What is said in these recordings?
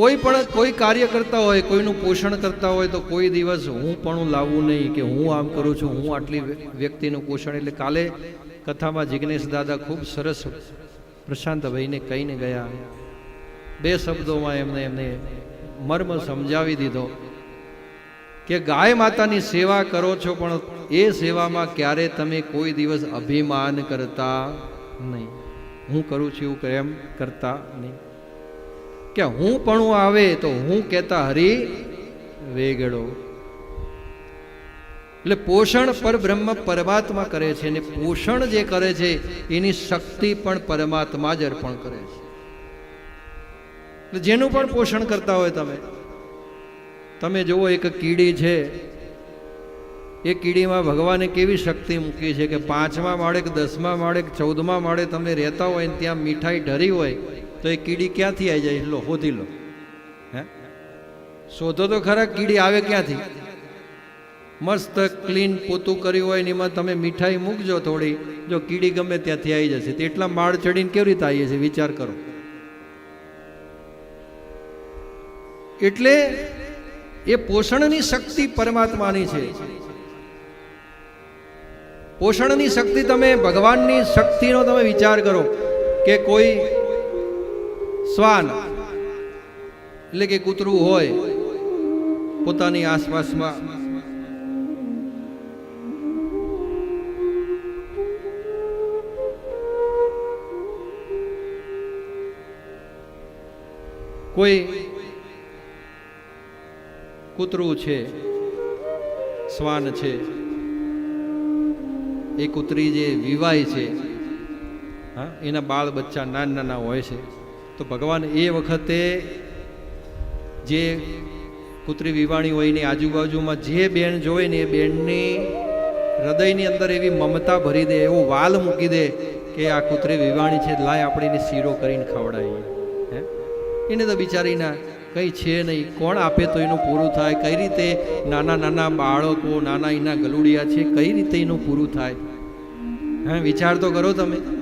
કોઈ પણ કોઈ કાર્ય કરતા હોય, કોઈનું પોષણ કરતા હોય, તો કોઈ દિવસ હું પણ લાવવું નહીં કે હું આમ કરું છું, હું આટલી વ્યક્તિનું પોષણ. એટલે કાલે કથામાં જિજ્ઞેશ દાદા ખૂબ સરસ પ્રશાંતભાઈને કહીને ગયા. બે શબ્દોમાં એમને એમને મર્મ સમજાવી દીધો કે, ગાય માતાની સેવા કરો છો, પણ એ સેવામાં ક્યારે તમે કોઈ દિવસ અભિમાન કરતા નહીં. હું કરું છું એવું એમ કરતા નહીં. કે હું પણ આવે તો હું કહેતા હરી વેગડો એટલે પોષણ પર બ્રહ્મ પરમાત્મા કરે છે અને પોષણ જે કરે છે, એની શક્તિ પણ પરમાત્મા જ અર્પણ કરે છે. જેનું પણ પોષણ કરતા હોય તમે તમે જુઓ એક કીડી છે, એ કીડીમાં ભગવાને કેવી શક્તિ મૂકી છે કે પાંચમા માળે કે દસમા માળે કે ચૌદમા માળે તમે રહેતા હોય ને ત્યાં મીઠાઈ ઢરી હોય તો એ કીડી ક્યાંથી આવી જાય? લો શોધી લો. હે? શોધો તો ખરા, કીડી આવે ક્યાંથી? મસ્ત ક્લીન પોતું કર્યું હોય ને એમાં તમે મીઠાઈ મૂકજો થોડી. જો કીડી ગમે ત્યાંથી આવી જશે. તો એટલા માળ ચડીને કેવી રીતે આવી છે વિચાર કરો. એટલે એ પોષણની શક્તિ પરમાત્માની છે. પોષણની શક્તિ તમે ભગવાનની શક્તિનો તમે વિચાર કરો કે કોઈ શ્વાન. એટલે કે કૂતરું હોય પોતાની આસપાસમાં. કોઈ કૂતરું છે શ્વાન છે એ કૂતરી જે વિવાય છે હા? એના બાળ બચ્ચા નાના નાના હોય છે. તો ભગવાન એ વખતે જે કૂતરી વિવાણી હોય એની આજુબાજુમાં જે બેન જોવે ને એ બેનની હૃદયની અંદર એવી મમતા ભરી દે, એવો વાલ મૂકી દે કે આ કૂતરી વિવાણી છે, લાય આપણે એને શીરો કરીને ખવડાવીએ. હે? એને તો બિચારીના કંઈ છે નહીં. કોણ આપે તો એનું પૂરું થાય? કઈ રીતે નાના નાના બાળકો, નાના એના ગલુડિયા છે, કઈ રીતે એનું પૂરું થાય? હા, વિચાર તો કરો તમે.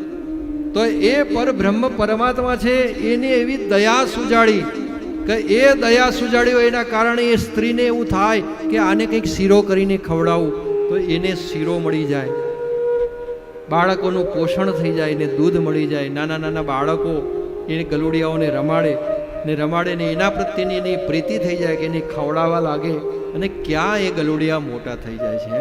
તો એ પરબ્રહ્મ પરમાત્મા છે, એને એવી દયા સુજાડી કે એ દયા સુજાડી હોય એના કારણે એ સ્ત્રીને એવું થાય કે આને કંઈક શીરો કરીને ખવડાવું, તો એને શીરો મળી જાય. બાળકોનું પોષણ થઈ જાય એને દૂધ મળી જાય. નાના નાના બાળકો એને ગલુડિયાઓને રમાડે ને રમાડે ને એના પ્રત્યેની એની પ્રીતિ થઈ જાય કે એને ખવડાવવા લાગે અને ક્યાં એ ગલુડિયા મોટા થઈ જાય છે.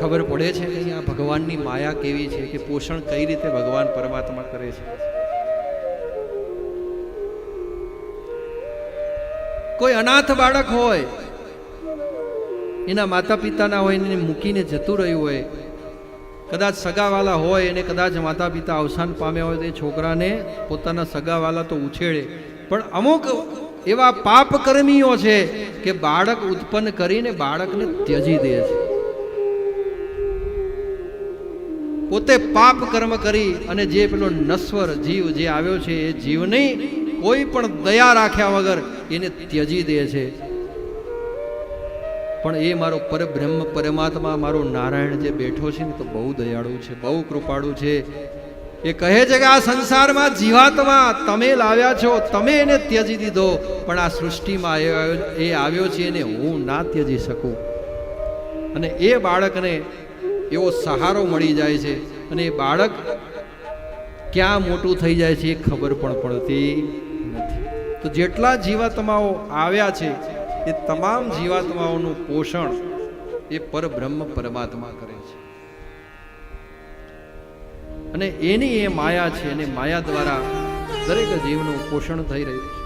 ખબર પડે છે કે આ ભગવાનની માયા કેવી છે, કે પોષણ કઈ રીતે ભગવાન પરમાત્મા કરે છે? કોઈ અનાથ બાળક હોય, એના માતા પિતાના હોય, એને મૂકીને જતું રહ્યું હોય, કદાચ સગાવાલા હોય, એને કદાચ માતા પિતા અવસાન પામ્યા હોય, તો એ છોકરાને પોતાના સગાવાલા તો ઉછેડે પણ અમુક એવા પાપ કર્મીઓ છે કે બાળક ઉત્પન્ન કરીને બાળકને ત્યજી દે છે. પોતે પાપ કર્મ કરી અને જે પેલો નશ્વર જીવ જે આવ્યો છે એ જીવની કોઈ પણ દયા રાખ્યા વગર એને ત્યજી દે છે. પણ એ મારો પરબ્રહ્મ પરમાત્મા, મારો નારાયણ જે બેઠો છે ને, તો બહુ દયાળુ છે, બહુ કૃપાળુ છે. એ કહે છે કે આ સંસારમાં જીવાત્મા તમે લાવ્યા છો, તમે એને ત્યજી દીધો, પણ આ સૃષ્ટિમાં એ આવ્યો છે એને હું ના ત્યજી શકું. અને એ બાળકને એવો સહારો મળી જાય છે અને એ બાળક ક્યાં મોટું થઈ જાય છે એ ખબર પણ પડતી નથી. તો જેટલા જીવાત્માઓ આવ્યા છે, એ તમામ જીવાત્માઓનું પોષણ એ પરબ્રહ્મ પરમાત્મા કરે છે. અને એની એ માયા છે અને માયા દ્વારા દરેક જીવનું પોષણ થઈ રહ્યું છે.